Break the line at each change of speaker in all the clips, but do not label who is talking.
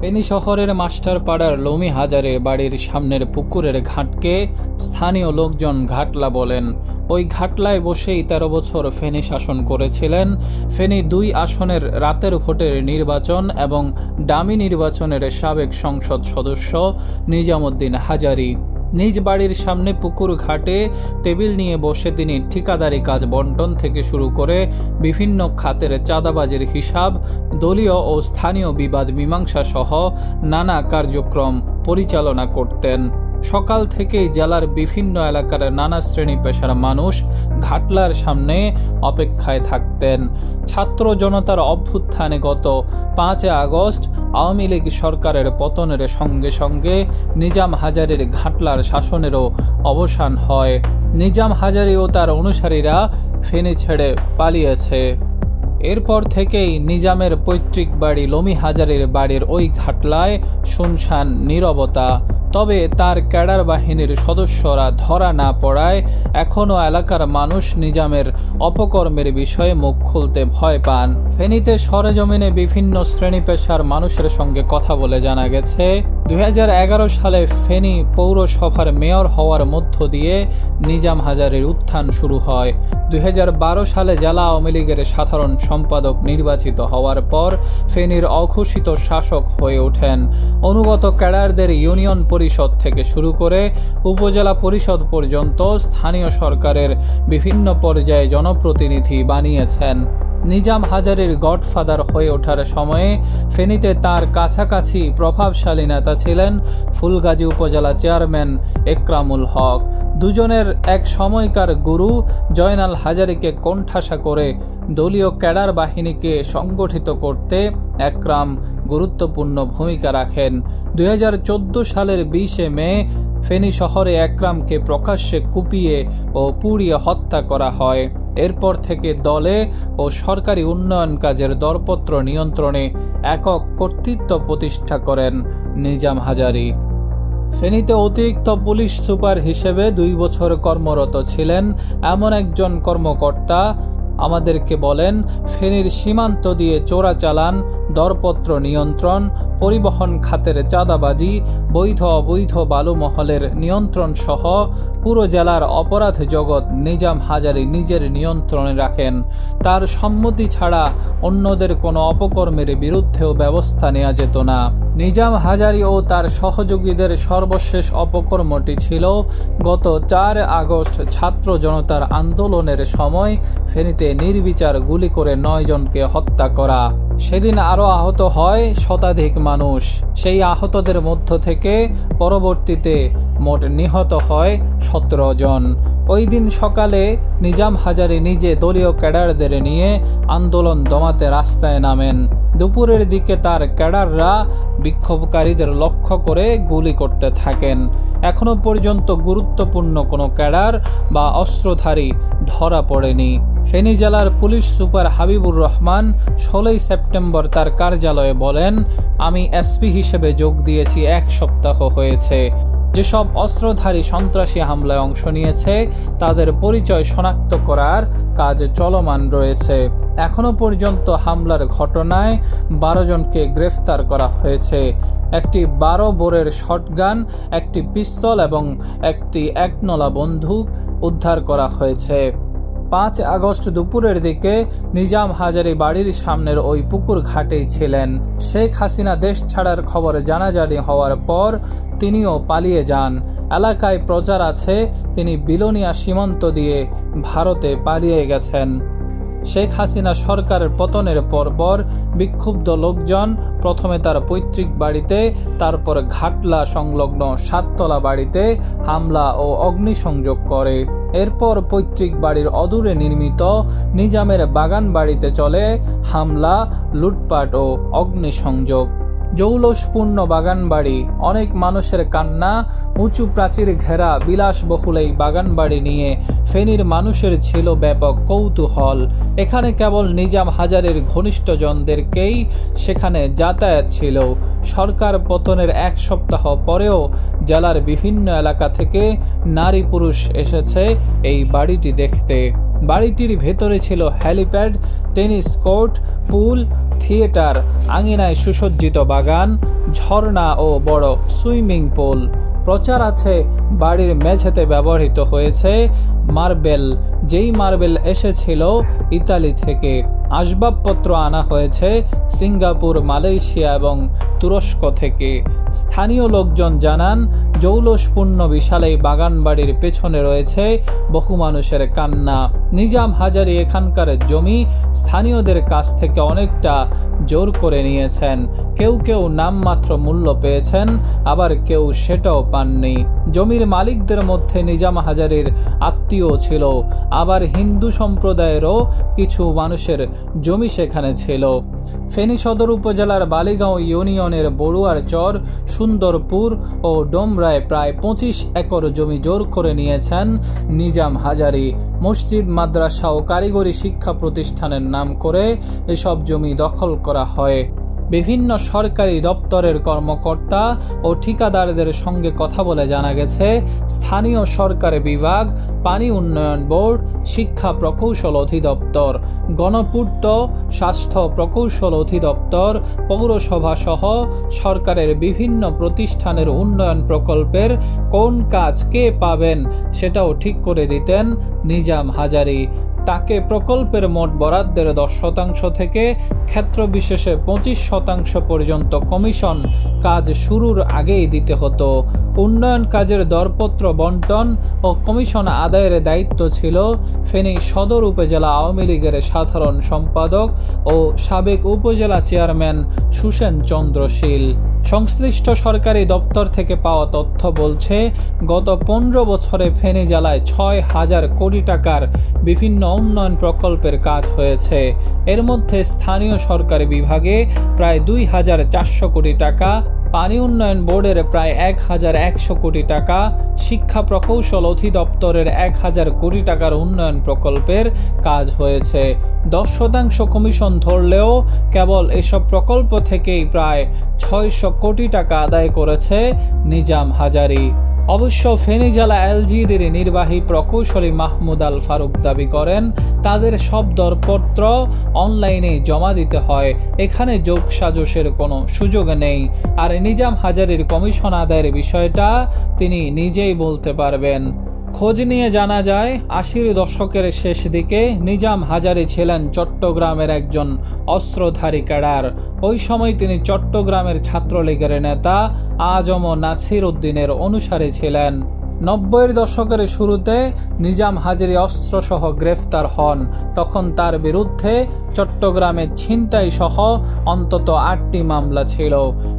ফেনী শহরের মাস্টার পাড়ার লমি হাজারে বাড়ির সামনের পুকুরের ঘাটকে স্থানীয় লোকজন ঘাটলা বলেন। ওই ঘাটলায় বসেই তেরো বছর ফেনী শাসন করেছিলেন। ফেনী দুই আসনের রাতের ভোটের নির্বাচন এবং ডামি নির্বাচনের সাবেক সংসদ সদস্য নিজামুদ্দিন হাজারি। নিজ বাড়ির সামনে পুকুর ঘাটে টেবিল নিয়ে বসে তিনি ঠিকাদারি কাজ বন্টন থেকে শুরু করে বিভিন্ন খাতের চাঁদাবাজির হিসাব, দলীয় ও স্থানীয় বিবাদ মীমাংসা সহ নানা কার্যক্রম পরিচালনা করতেন। সকাল থেকেই জেলার বিভিন্ন এলাকার নানা শ্রেণি পেশার মানুষ ঘাটলার সামনে অপেক্ষায় থাকতেন। ছাত্র জনতার অভ্যুত্থানে গত পাঁচ আগস্ট আওয়ামী লীগ সরকারের পতনের সঙ্গে সঙ্গে নিজাম হাজারির ঘাটলার শাসনেরও অবসান হয়। নিজাম হাজারি ও তার অনুসারীরা ফেনী ছেড়ে পালিয়েছে। এরপর থেকেই নিজামের পৈতৃক বাড়ি লমি হাজারের বাড়ির ওই ঘাটলায় শুনশান, নীরবতা তবে তার ক্যাডার বাহিনীর সদস্যরা ধরা না পড়ায় এখনও এলাকার মানুষ নিজামের অপকর্মের বিষয়ে মুখ খুলতে ভয় পান। ফেনীতে সরেজমিনে বিভিন্ন শ্রেণি পেশার মানুষের সঙ্গে কথা বলে জানা গেছে, দুই সালে ফেনী পৌরসভার মেয়র হওয়ার মধ্য দিয়ে নিজাম হাজারের উত্থান শুরু হয়। দুই হাজার বারো সালে জেলা আওয়ামী লীগের সাধারণ সম্পাদক নির্বাচিত হওয়ার পর ফেনীর অঘোষিত শাসক হয়ে ওঠেন। অনুগত ক্যাডারদের ইউনিয়ন পরিষদ থেকে শুরু করে উপজেলা পরিষদ পর্যন্ত স্থানীয় সরকারের বিভিন্ন পর্যায়ে জনপ্রতিনিধি বানিয়েছেন। নিজাম হাজারের গডফাদার হয়ে ওঠার সময়ে ফেনীতে তার কাছাকাছি প্রভাবশালী নেতা ছিলেন ফুলগাজী উপজেলা চেয়ারম্যান একরামুল হক। দুজনের এক সময়কার গুরু জয়নাল হাজারিকে কোণঠাসা করে দলীয় ক্যাডার বাহিনীকে সংগঠিত করতে একরাম গুরুত্বপূর্ণ ভূমিকা রাখেন। দুই হাজার চোদ্দ সালের বিশে মে ফেনী শহরে একরামকে প্রকাশ্যে কুপিয়ে ও পুড়িয়ে হত্যা করা হয়। এরপর থেকে দলে ও সরকারি উন্নয়ন কাজের দরপত্র নিয়ন্ত্রণে একক কর্তৃত্ব প্রতিষ্ঠা করেন নিজাম হাজারি। ফেনীতে অতিরিক্ত পুলিশ সুপার হিসেবে দুই বছর কর্মরত ছিলেন এমন একজন কর্মকর্তা। আমাদেরকে বলেন, ফেনীর সীমান্ত দিয়ে চোরাচালান, দরপত্র নিয়ন্ত্রণ পরিবহন খাতের চাঁদাবাজি, বৈধ অবৈধ বালুমহলের নিয়ন্ত্রণ সহ পুরো জেলার অপরাধ জগৎ নিজাম হাজারি নিজের নিয়ন্ত্রণে রাখেন। তার সম্মতি ছাড়া অন্যদের কোনো অপকর্মের বিরুদ্ধেও ব্যবস্থা নেওয়া যেত না। নিজাম হাজারি ও তার সহযোগীদের সর্বশেষ অপকর্মটি ছিল, গত চার আগস্ট ছাত্র জনতার আন্দোলনের সময় ফেনীতে নির্বিচার গুলি করে নয় জনকে হত্যা করা। সেদিন আরও আহত হয় শতাধিক মানুষ, সেই আহতদের মধ্য থেকে পরবর্তীতে মোট নিহত হয় সতেরো জন। ওই দিন সকালে নিজাম হাজারি নিজে দলীয় ক্যাডারদের নিয়ে আন্দোলন দমাতে রাস্তায় নামেন। দুপুরের দিকে তার ক্যাডাররা বিক্ষোভকারীদের লক্ষ্য করে গুলি করতে থাকেন। এখনও পর্যন্ত গুরুত্বপূর্ণ কোনো ক্যাডার বা অস্ত্রধারী ধরা পড়েনি। ফেনী জেলার পুলিশ সুপার হাবিবুর রহমান ষোলোই সেপ্টেম্বর তার কার্যালয়ে বলেন, আমি এসপি হিসেবে যোগ দিয়েছি, এক সপ্তাহ হয়েছে। যেসব অস্ত্রধারী সন্ত্রাসী হামলায় অংশ নিয়েছে, তাদের পরিচয় শনাক্ত করার কাজ চলমান রয়েছে। এখনও পর্যন্ত হামলার ঘটনায় বারো জনকে গ্রেফতার করা হয়েছে। একটি বারো বোরের শটগান, একটি পিস্তল এবং একটি একনলা বন্দুক উদ্ধার করা হয়েছে। পাঁচ আগস্ট দুপুরের দিকে নিজাম হাজারি বাড়ির সামনের ওই পুকুর ঘাটেই ছিলেন। শেখ হাসিনা দেশ ছাড়ার খবর জানাজানি হওয়ার পর তিনিও পালিয়ে যান। এলাকায় প্রচার আছে, তিনি বিলোনিয়া সীমান্ত দিয়ে ভারতে পালিয়ে গেছেন। শেখ হাসিনা সরকারের পতনের পরপর বিক্ষুব্ধ লোকজন প্রথমে তার পৈতৃক বাড়িতে, তারপর ঘাটলা সংলগ্ন সাততলা বাড়িতে হামলা ও অগ্নিসংযোগ করে। এরপর পৈতৃক বাড়ির অদূরে নির্মিত নিজামের বাগান বাড়িতে চলে হামলা, লুটপাট ও অগ্নিসংযোগ। জৌলসপূর্ণ বাগানবাড়ি। অনেক মানুষের কান্না, উঁচু প্রাচীর ঘেরা, বিলাসবহুল এই বাগানবাড়ি নিয়ে ফেনীর মানুষের ছিল ব্যাপক কৌতূহল। এখানে কেবল নিজাম হাজারের ঘনিষ্ঠজনদেরকেই সেখানে যাতায়াত ছিল। সরকার পতনের এক সপ্তাহ পরেও জেলার বিভিন্ন এলাকা থেকে নারী পুরুষ এসেছে এই বাড়িটি দেখতে। বাড়িটির ভেতরে ছিল helipad, tennis court, pool, theatre, আঙিনায় সুসজ্জিত বাগান, ঝর্ণা ও বড় সুইমিং পুল। প্রচার আছে বাড়ির মেঝেতে ব্যবহৃত হয়েছে মার্বেল। যেই মার্বেল এসেছিল ইতালি থেকে। আসবাবপত্র আনা হয়েছে সিঙ্গাপুর, মালয়েশিয়া এবং তুরস্ক থেকে। স্থানীয় লোকজন জানান, জৌলসপূর্ণ বিশাল এই বাগান বাড়ির পেছনে রয়েছে বহু মানুষের কান্না। নিজাম হাজারি এখানকার জমি স্থানীয়দের কাছ থেকে অনেকটা জোর করে নিয়েছেন। কেউ কেউ নামমাত্র মূল্য পেয়েছেন, আবার কেউ সেটাও পাননি। জমির মালিকদের মধ্যে নিজাম হাজারির আত্মীয় ছিল। আবার হিন্দু সম্প্রদায়েরও কিছু মানুষের জমি সেখানে ছিল। ফেনী সদর উপজেলার বালিগাঁও ইউনিয়নের বড়ুয়ার চর, সুন্দরপুর ও ডোমরায় প্রায় পঁচিশ একর জমি জোর করে নিয়েছেন নিজাম হাজারি। মসজিদ, মাদ্রাসা ও কারিগরি শিক্ষা প্রতিষ্ঠানের নাম করে এসব জমি দখল করা হয়। বিভিন্ন সরকারি দপ্তরের কর্মকর্তা ও ঠিকাদারদের সঙ্গে কথা বলে জানা গেছে, স্থানীয় সরকারি বিভাগ, পানি উন্নয়ন বোর্ড, শিক্ষা প্রকৌশল অধিদপ্তর, গণপূর্ত স্বাস্থ্য প্রকৌশল অধিদপ্তর, পৌরসভা সহ সরকারের বিভিন্ন প্রতিষ্ঠানের উন্নয়ন প্রকল্পের কোন কাজ কে পাবেন সেটাও ঠিক করে দিতেন নিজাম হাজারি। তাকে প্রকল্পের মোট বরাদ্দের দশ শতাংশ থেকে ক্ষেত্র বিশেষে পঁচিশ শতাংশ পর্যন্ত কমিশন কাজ শুরুর আগেই দিতে হতো। উন্নয়ন কাজের দরপত্র বন্টন ও কমিশন আদায়ের দায়িত্ব ছিল ফেনী সদর উপজেলা আওয়ামী লীগের সাধারণ সম্পাদক ও সাবেক উপজেলা চেয়ারম্যান সুসেন চন্দ্রশীল সংশ্লিষ্ট সরকারি দপ্তর থেকে পাওয়া তথ্য বলছে, গত পনেরো বছরে ফেনী জেলায় ছয় হাজার কোটি টাকার বিভিন্ন উন্নয়ন প্রকল্পের কাজ হয়েছে। এর মধ্যে স্থানীয় সরকারি বিভাগে প্রায় দুই হাজার চারশো কোটি টাকা, পানি উন্নয়ন বোর্ডের প্রায় এক হাজার একশো কোটি টাকা, শিক্ষা প্রকৌশল অধিদপ্তরের এক হাজার কোটি টাকার উন্নয়ন প্রকল্পের কাজ হয়েছে। দশ শতাংশ কমিশন ধরলেও কেবল এসব প্রকল্প থেকেই প্রায় ছয়শো কোটি টাকা আদায় করেছে নিজাম হাজারি। অবশ্য ফেনী জেলা এলজিডির নির্বাহী প্রকৌশলী মাহমুদ আল ফারুক দাবি করেন, তাদের সব দরপত্র অনলাইনে জমা দিতে হয়, এখানে যোগ সাজসের কোনো সুযোগ নেই। আর নিজাম হাজারির কমিশন আদায়ের বিষয়টা তিনি নিজেই বলতে পারবেন। খোঁজ নিয়ে জানা যায়, আশির দশকের শেষ দিকে নিজাম হাজারি ছিলেন চট্টগ্রামের একজন অস্ত্রধারী ক্যাডার। ওই সময় তিনি চট্টগ্রামের ছাত্রলীগের নেতা আজম নাসির উদ্দিনের অনুসারী ছিলেন। নব্বইয়ের দশকের শুরুতে নিজাম হাজারি অস্ত্রসহ গ্রেফতার হন। তখন তার বিরুদ্ধে চট্টগ্রামে ছিনতাই সহ অন্তত আটটি মামলা ছিল।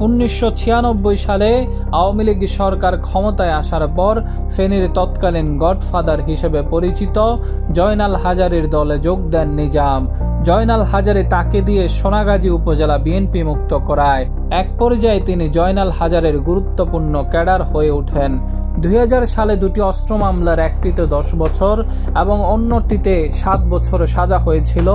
উনিশশো ছিয়ানব্বই সালে আওয়ামী লীগ সরকার ক্ষমতায় আসার পর ফেনীর তৎকালীন গডফাদার হিসেবে পরিচিত জয়নাল হাজারির দলে যোগ দেন নিজাম। জয়নাল হাজারে তাকে দিয়ে সোনাগাজী উপজেলা বিএনপি মুক্ত করায়। এক পর্যায়ে তিনি জয়নাল হাজারের গুরুত্বপূর্ণ ক্যাডার হয়ে ওঠেন। দুই সালে দুটি অস্ত্র মামলার একটিতে দশ বছর এবং অন্যটিতে সাত বছর সাজা হয়েছিল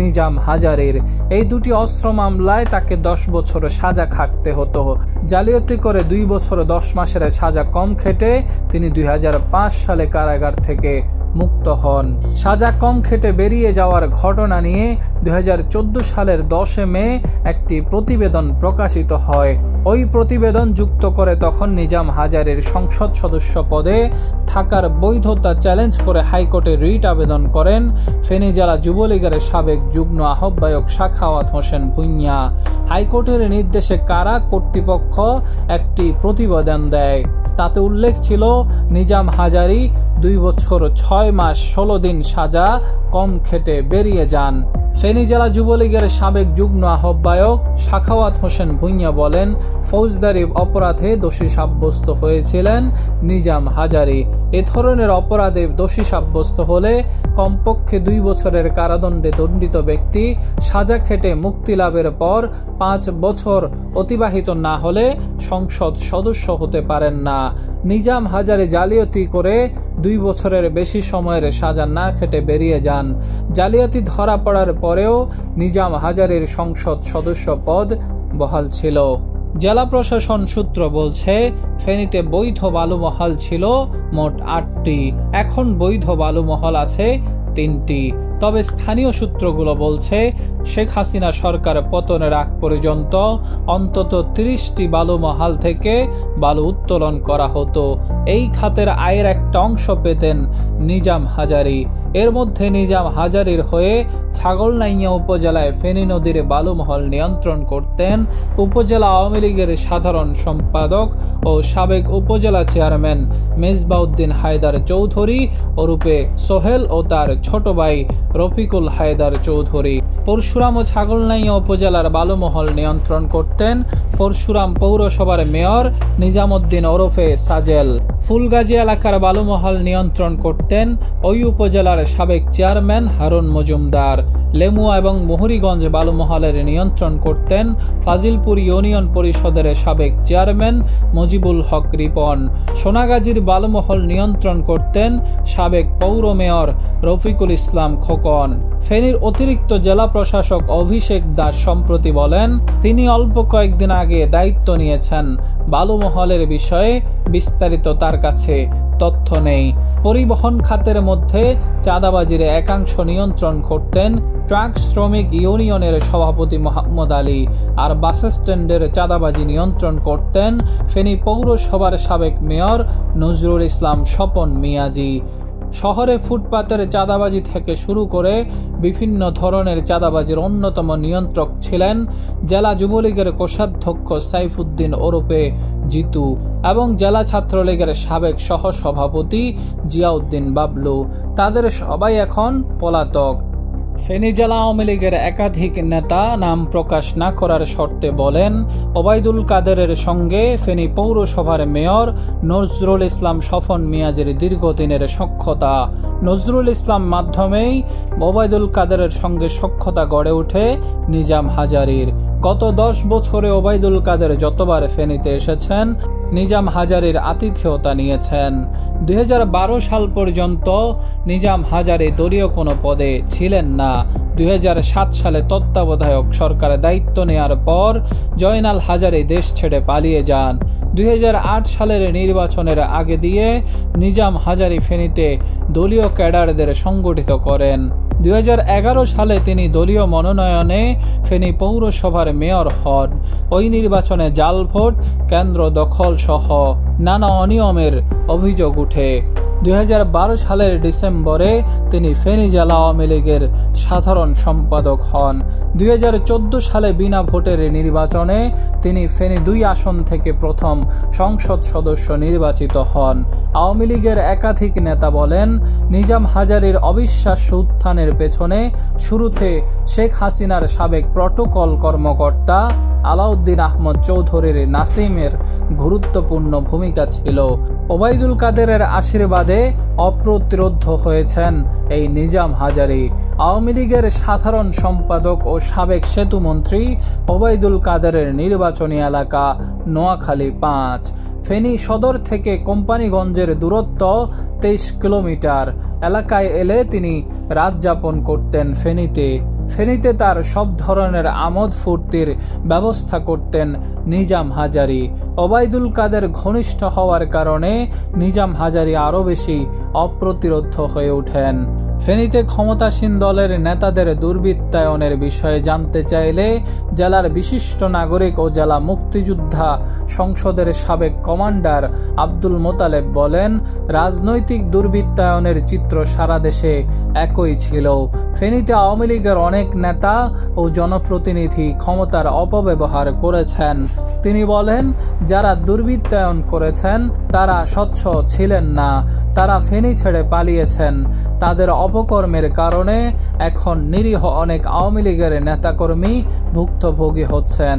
নিজাম হাজারের। এই দুটি অস্ত্র মামলায় তাকে দশ বছর সাজা খাটতে হতো। জালিয়াতি করে দুই বছর দশ মাসের সাজা কম খেটে তিনি দুই হাজার পাঁচ সালে কারাগার থেকে মুক্ত হন। সাজা কম খেটে বেরিয়ে যাওয়ার ঘটনা নিয়ে দু হাজার চোদ্দ সালের দশে মে একটি প্রতিবেদন প্রকাশিত হয়। ওই প্রতিবেদন যুক্ত করে তখন নিজাম হাজারের সংসদ সদস্য পদে থাকার বৈধতা চ্যালেঞ্জ করে হাইকোর্টে রিট আবেদন করেন ফেনী জেলা যুবলীগের সাবেক যুগ্ম আহ্বায়ক শাখাওয়াত হোসেন ভুইয়া হাইকোর্টের নির্দেশে কারা কর্তৃপক্ষ একটি প্রতিবেদন দেয়? তাতে উল্লেখ ছিল, নিজাম হাজারি দুই বছর ছয় মাস ষোলো দিন সাজা কম খেটে বেরিয়ে যান। ফেনী জেলা যুবলীগের সাবেক যুগ্ম আহ্বায়ক শাখাওয়াত হোসেন ভুইয়া বলেন, ফৌজদারি অপরাধে দোষী সাব্যস্ত হয়েছিলেন নিজাম হাজারি। এ ধরনের অপরাধে দোষী সাব্যস্ত হলে কমপক্ষে দুই বছরের কারাদণ্ডে দণ্ডিত ব্যক্তি সাজা খেটে মুক্তি লাভের পর পাঁচ বছর অতিবাহিত না হলে সংসদ সদস্য হতে পারেন না। নিজাম হাজারে জালিয়াতি করে দুই বছরের বেশি সময়ের সাজা না খেটে বেরিয়ে যান। জালিয়াতি ধরা পড়ার পরেও নিজাম হাজারের সংসদ সদস্য পদ বহাল ছিল। জেলা প্রশাসন সূত্র বলছে, ফেনীতে বৈধ বালুমহাল ছিল মোট আটটি। এখন বৈধ বালুমহল আছে তিনটি। তবে স্থানীয় সূত্রগুলো বলছে, শেখ হাসিনা সরকার পতনের আগ পর্যন্ত অন্তত তিরিশটি বালুমহাল থেকে বালু উত্তোলন করা হতো। এই খাতের আয়ের একটা অংশ পেতেন নিজাম হাজারি। এর মধ্যে নিজাম হাজারির হয়ে ছাগলনাইয়া উপজেলায় ফেনী নদীর বালুমহল নিয়ন্ত্রণ করতেন। উপজেলা আওয়ামী লীগের সাধারণ সম্পাদক ও সাবেক উপজেলা চেয়ারম্যান মেজবাউদ্দিন হায়দার চৌধুরী, ওরূপে সোহেল ও তার ছোট ভাই রফিকুল হায়দার চৌধুরী। পরশুরাম ও ছাগলনাইয়া উপজেলার বালুমহল নিয়ন্ত্রণ করতেন। পরশুরাম পৌরসভার মেয়র নিজামুদ্দিন ওরফে সাজেল। ফুলগাজী এলাকার বালুমহল নিয়ন্ত্রণ করতেন ওই উপজেলার সাবেক চেয়ারম্যান হারুন মজুমদার। লেমুয়া এবং মোহরিগঞ্জ বালুমহলের নিয়ন্ত্রণ করতেন ফাজিলপুর ইউনিয়ন পরিষদের সাবেক চেয়ারম্যান মজিবুল হক রিপন। সোনাগাজীর বালুমহল নিয়ন্ত্রণ করতেন সাবেক পৌর মেয়র রফিকুল ইসলাম খোকন। ফেনীর অতিরিক্ত জেলা প্রশাসক অভিষেক দাস সম্প্রতি বলেন, তিনি অল্প কয়েকদিন আগে দায়িত্ব নিয়েছেন। বালুমহলের বিষয়ে বিস্তারিত তার কাছে তথ্য নেই। পরিবহন খাতের মধ্যে চাঁদাবাজির একাংশ নিয়ন্ত্রণ করতেন ট্রাক শ্রমিক ইউনিয়নের সভাপতি মোহাম্মদ আলী। আর বাস স্ট্যান্ডের চাঁদাবাজি নিয়ন্ত্রণ করতেন ফেনী পৌরসভার সাবেক মেয়র নজরুল ইসলাম স্বপন মিয়াজি। শহরে ফুটপাতের চাঁদাবাজি থেকে শুরু করে বিভিন্ন ধরনের চাঁদাবাজির অন্যতম নিয়ন্ত্রক ছিলেন জেলা যুবলীগের কোষাধ্যক্ষ সাইফুদ্দিন ওরফে জিতু এবং জেলা ছাত্রলীগের সাবেক সহ সভাপতি জিয়াউদ্দিন বাবলু। তাদের সবাই এখন পলাতক। ফেনী জেলা আওয়ামী লীগের একাধিক নেতা নাম প্রকাশ না করার শর্তে বলেন, ওবায়দুল কাদেরের সঙ্গে ফেনী পৌরসভার মেয়র নজরুল ইসলাম স্বপন মিয়াজের দীর্ঘদিনের সক্ষতা। নজরুল ইসলাম মাধ্যমেই ওবায়দুল কাদেরের সঙ্গে সখ্যতা গড়ে ওঠে নিজাম হাজারির। গত দশ বছরে ওবায়দুল কাদের যতবার ফেনীতে এসেছেন নিজাম হাজারির আতিথেয়তা নিয়েছেন। দুই হাজার বারো সাল পর্যন্ত নিজাম হাজারি দলীয় কোনো পদে ছিলেন না। দুই হাজার সাত সালে তত্ত্বাবধায়ক সরকারের দায়িত্ব নেয়ার পর জয়নাল হাজারি দেশ ছেড়ে পালিয়ে যান। দুই হাজার আট সালের নির্বাচনের আগে দিয়ে নিজাম হাজারি ফেনীতে দলীয় ক্যাডারদের সংগঠিত করেন। দু হাজার এগারো সালে তিনি দলীয় মনোনয়নে ফেনী পৌরসভার মেয়র হন। ওই নির্বাচনে জাল ভোট, কেন্দ্র দখল সহ নানা অনিয়মের অভিযোগ উঠে। দুই হাজার বারো সালের ডিসেম্বরে তিনি ফেনী জেলা আওয়ামী লীগের সাধারণ সম্পাদক হন। দুই হাজার চোদ্দ সালে বিনা ভোটের নির্বাচনে তিনি ফেনী দুই আসন থেকে প্রথম সংসদ সদস্য নির্বাচিত হন। আওয়ামী লীগের একাধিক নেতা বলেন, নিজাম হাজারির অবিশ্বাস্য উত্থানের পেছনে শুরুতে শেখ হাসিনার সাবেক প্রটোকল কর্মকর্তা আলাউদ্দিন আহমদ চৌধুরীর নাসিমের গুরুত্বপূর্ণ ভূমিকা ছিল। ওবায়দুল কাদেরের আশীর্বাদে অপ্রতিরোধ হয়েছেন এই নিজাম হাজারি। আওয়ামী লীগের সাধারণ সম্পাদক ও সাবেক সেতুমন্ত্রী ওবায়দুল কাদেরের নির্বাচনী এলাকা নোয়াখালী পাঁচ। ফেনী সদর থেকে কোম্পানিগঞ্জের দূরত্ব তেইশ কিলোমিটার। এলাকায় এলে তিনি রাত যাপন করতেন ফেনীতে। ফেনীতে তার সব ধরনের আমোদ ফুর্তির ব্যবস্থা করতেন নিজাম হাজারি। ওবায়দুল কাদের ঘনিষ্ঠ হওয়ার কারণে নিজাম হাজারি আরও বেশি অপ্রতিরোধ হয়ে ওঠেন। ফেনীতে ক্ষমতাসীন দলের নেতাদের দুর্বৃত্তায়নের বিষয়ে জানতে চাইলে জেলার বিশিষ্ট নাগরিক ও জেলা মুক্তিযোদ্ধা সংসদের সাবেক কমান্ডার আব্দুল মোতালেব বলেন, রাজনৈতিক দুর্বৃত্তায়নের চিত্র সারা দেশে একই ছিল। ফেনীতে আওয়ামী লীগের অনেক নেতা ও জনপ্রতিনিধি ক্ষমতার অপব্যবহার করেছেন। তিনি বলেন, যারা দুর্বৃত্তায়ন করেছেন, তারা স্বচ্ছ ছিলেন না, তারা ফেনী ছেড়ে পালিয়েছেন। তাদের অপকর্মের কারণে এখন নিরীহ অনেক আওয়ামী লীগের নেতাকর্মী ভুক্তভোগী হচ্ছেন।